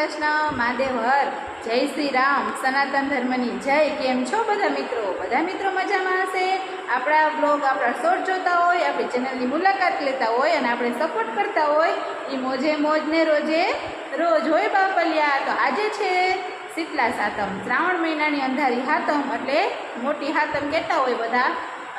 કૃષ્ણ મહાદેવ હર જય શ્રી રામ સનાતન ધર્મની જય. કેમ છો બધા મિત્રો? બધા મિત્રો મજામાં હશે? આપણા બ્લોગ આપણા શોર્ટ જોતા હોય, આપણી ચેનલની મુલાકાત લેતા હોય અને આપણે સપોર્ટ કરતા હોય એ મોજે મોજને રોજે રોજ હોય બાપલિયા. તો આજે છે શીતલા સાતમ. શ્રાવણ મહિનાની અંધારી હાતમ, એટલે મોટી હાતમ કહેતા હોય બધા.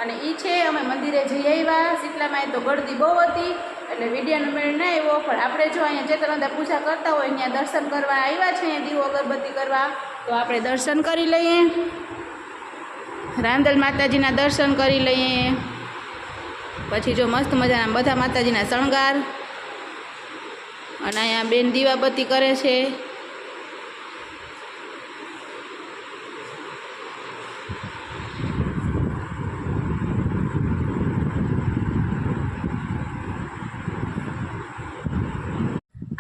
અને એ છે, અમે મંદિરે જઈ આવ્યા. શીતલામાં તો ગળદી બહુ હતી. એટલે વિડીયોનો મેળ ના આવ્યો, પણ આપણે જો અહીંયા ચેતનંદા પૂજા કરતા હોય ત્યાં દર્શન કરવા આવ્યા છે, અહીંયા દીવો અગરબત્તી કરવા, તો આપણે દર્શન કરી લઈએ. રાંદલ માતાજીના દર્શન કરી લઈએ. પછી જો મસ્ત મજાના બધા માતાજીના શણગાર. અને અહીંયા બેન દીવાબત્તી કરે છે.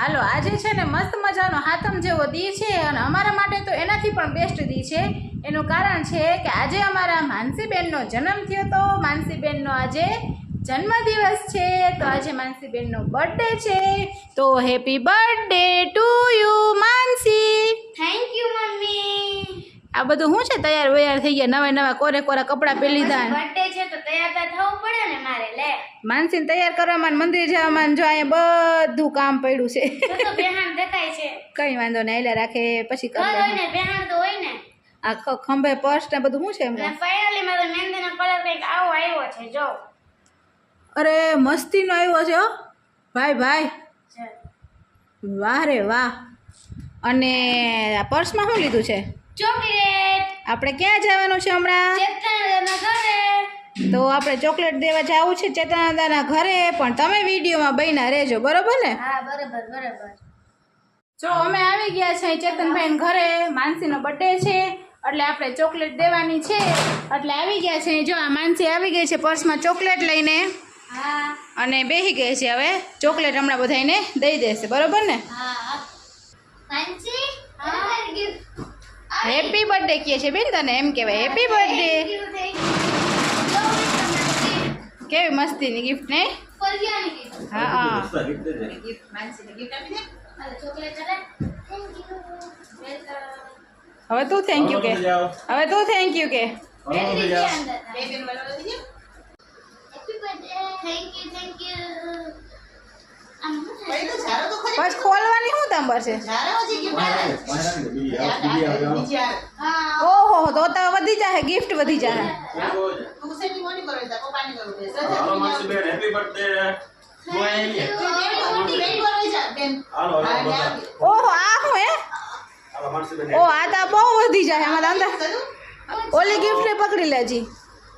હાલો, આજે છે ને મસ્ત મજાનો હાથમ જેવો દી છે અને અમારા માટે તો એનાથી પણ બેસ્ટ દી છે. એનું કારણ છે કે આજે અમારા માનસીબેનનો જન્મ થયો તો માનસીબેનનો આજે જન્મદિવસ છે. તો આજે માનસીબેનનો બર્થડે છે. તો happy birthday to you Mansi. આ બધું શું છે? તૈયાર વૈયાર થઈ ગયા નવા નવા કોરે કોરા કપડાં પહેરી લીધા બર્થડે છે તો તૈયાર થવું પડે ને મારે લે. માનસીને તૈયાર કરવામાં મંદિર જવામાં જો અહીંયા બધું કામ પડ્યું છે. તો તો દેખાય છે. કઈ વાંધો નહીં એટલે રાખે પછી તો હોય ને. આ ખંભે પર્સ ને બધું શું છે એમ? ફાઇનલી મારો મહેંદીનો કલર કંઈક આવો આવ્યો છે જો. અરે મસ્તીનો આવ્યો છે હો. ભાઈ ભાઈ. વાહ રે વાહ. અને આ પર્સમાં શું લીધું છે? ચોકલેટ. આપણે ક્યાં જવાનું છે હમણાં? તો આપણે ચોકલેટ દેવા જવું છે ચેતનાદાના ઘરે પણ તમે વિડીયોમાં બન્યા રહેજો બરોબર ને? હા બરોબર બરોબર. જો અમે આવી ગયા છે ચેતનભાઈ ઘરે માનસીનો બર્થડે છે એટલે આપણે ચોકલેટ દેવાની છે. એટલે આવી ગયા છે જો આ માનસી આવી ગઈ છે પર્સમાં ચોકલેટ લઈને. હા. અને બેસી ગઈ છે હવે. ચોકલેટ હમણાં બધાને દઈ દેશે બરોબર ને? હા હેપી બર્થડે કહે છે બેન તને એમ કહેવાય. હેપી બર્થડે કેવી મસ્તીની ગિફ્ટ ને? હા હા. હવે તું થેન્ક યુ કે. હવે તું થેન્ક યુ કે. બસ ખોલવાની શું તંબર છે? ઓહો તો તો વધી જાય ગિફ્ટ વધી જાય ઓહો આ શું હે? ઓ આ તો બહુ વધી જાય અમારા અંદર. ઓલી ગિફ્ટ ને પકડી લેજી.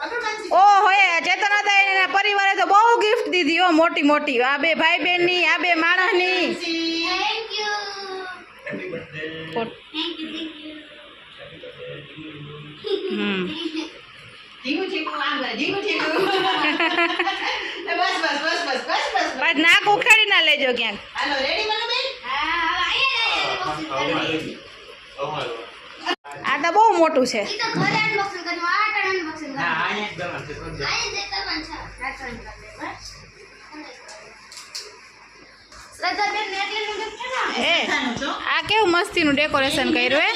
ઓહો એ ચેતન હતા એના પરિવારે તો બહુ ગિફ્ટ દીધી હો મોટી મોટી. આ બે ભાઈ બહેનની આ બે માણસની. ની બસ નાક ઉખાડી ના લેજો ક્યાંક. આ તો બહુ મોટું છે. એ આ કેવું મસ્તીનું ડેકોરેશન કર્યું હે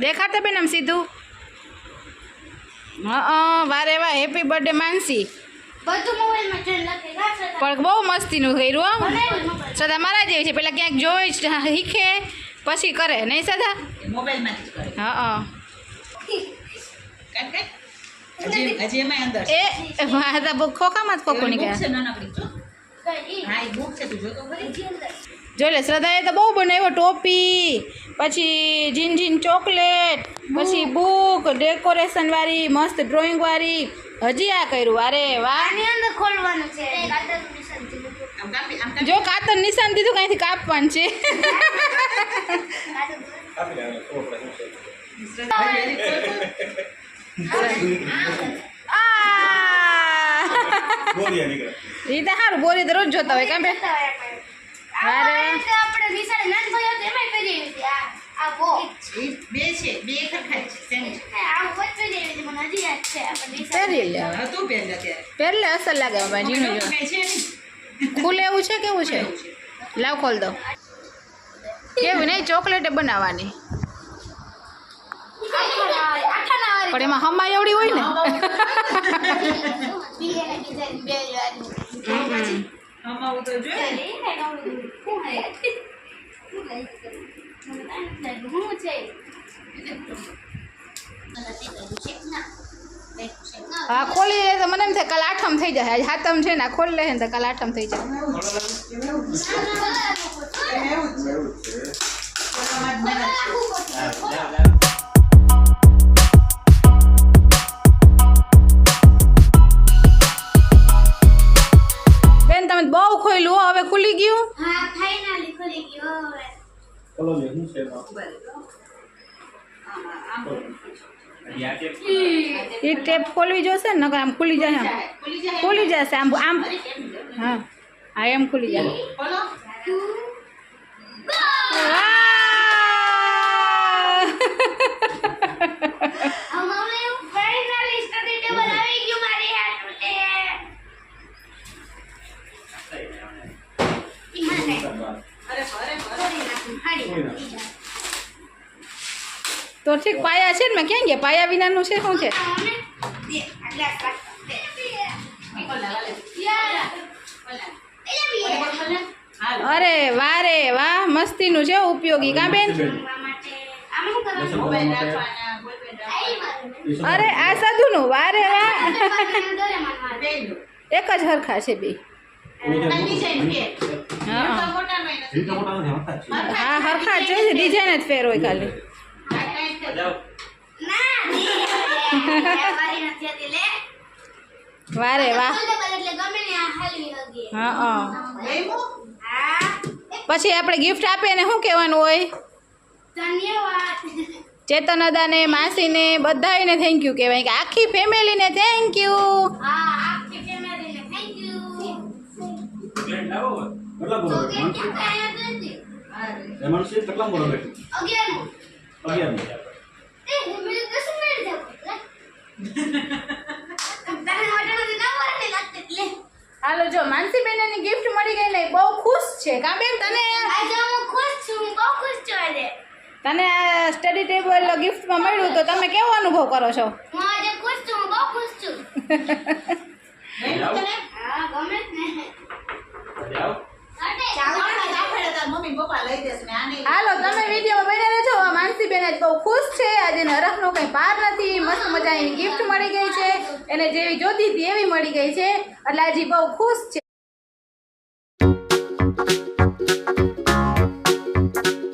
દેખાતા બેન આમ સીધું હા વારે વાહ હેપી બર્થડે માનસી બધું મોબાઈલમાં જોઈને લખે પણ બહુ મસ્તીનું કર્યું આમ સદા મારા જેવી છે પેલા ક્યાંક જોઈ શીખે પછી કરે નહીં સદા જ કરે હા જોઈ લે શ્રદ્ધાએ તો બહુ બનાવ્યો ટોપી પછી જીન જીન ચોકલેટ પછી બુક ડેકોરેશન વાળી મસ્ત ડ્રોઈંગ વાળી. હજી આ કર્યું અરે વાહ. ખોલવાનું છે. જો કાતર નિશાન દીધું કાંઈથી કાપવાનું છે. કાતર હજી હજી ખોલ, ખોલ. આ એ તો સારું બોરી તો રોજ જોતા હોય કાં બે. રીતે પહેરલે અસર લાગે ખુલે એવું છે કેવું છે? લાવ ખોલ દો. કેવું નહીં ચોકલેટ બનાવવાની. પણ એમાં હમા એવડી હોય ને. હું ખોલી લે તો મને એમ થાય કાલ આઠમ થઈ જાય આજ હાથમ છે ને આ ખોલી લે તો કાલ આઠમ થઈ જાય ખુલી ગયું? હા ફાઇનલી ખુલી ગયો હવે. ચલો લે હું છે એ ટેપ ખોલવી જોશે ને? આમ ખુલી જાય આમ. ખુલી જશે આમ આમ? હા હા એમ ખુલી જાય ખોલો વાહ! અમારે ફાઇનલી સ્ટડી ટેબલ આવી ગયું મારી હાથે અરે અરે અરે તો ઠીક પાયા છે ને મેં ક્યાં ગયા? પાયા વિનાનું છે શું છે? અરે વાહ રે વાહ મસ્તીનું છે ઉપયોગી. કા બેન? અરે આ સાધુનું વાહ રે વાહ. એક જ હરખા છે બે. હા. હા હરખા જ છે ડિઝાઇન જ ફેર હોય ખાલી. જાઓ. વાહ હા પછી આપણે ગિફ્ટ આપીએ ને શું કહેવાનું હોય ચેતન અદાને માસીને બધાને થેન્ક યુ કહેવાય કે આખી ફેમિલીને થેન્ક યુ કેટલા બોલો બેઠું? મનસી કેટલા બોલો બેઠું? ના ને એટલે. હાલો જો માનસી બેનની ગિફ્ટ મળી ગઈ ને બહુ ખુશ છે. કા બેન તને આજે હું ખુશ છું હું બહુ ખુશ છું આજે. તને આ સ્ટડી ટેબલ ગિફ્ટમાં મળ્યું તો તમે કેવો અનુભવ કરો છો? હું આજે ખુશ છું હું બહુ ખુશ છું. હા ગમે જ ને જાઓ. અરે, ચાલો ને, આપણે તાર મમ્મી પપ્પા લઈ દેશે ને આને હાલો, તમે વીડિયો બન્યા રહેજો. માનસી બેન જ બહુ ખુશ છે. આજે નરકનો કંઈ પાર નથી. મસ્ત મજાની ગિફ્ટ મળી ગઈ છે. એને જેવી જોતી હતી એવી મળી ગઈ છે. એટલે આજે બહુ ખુશ છે.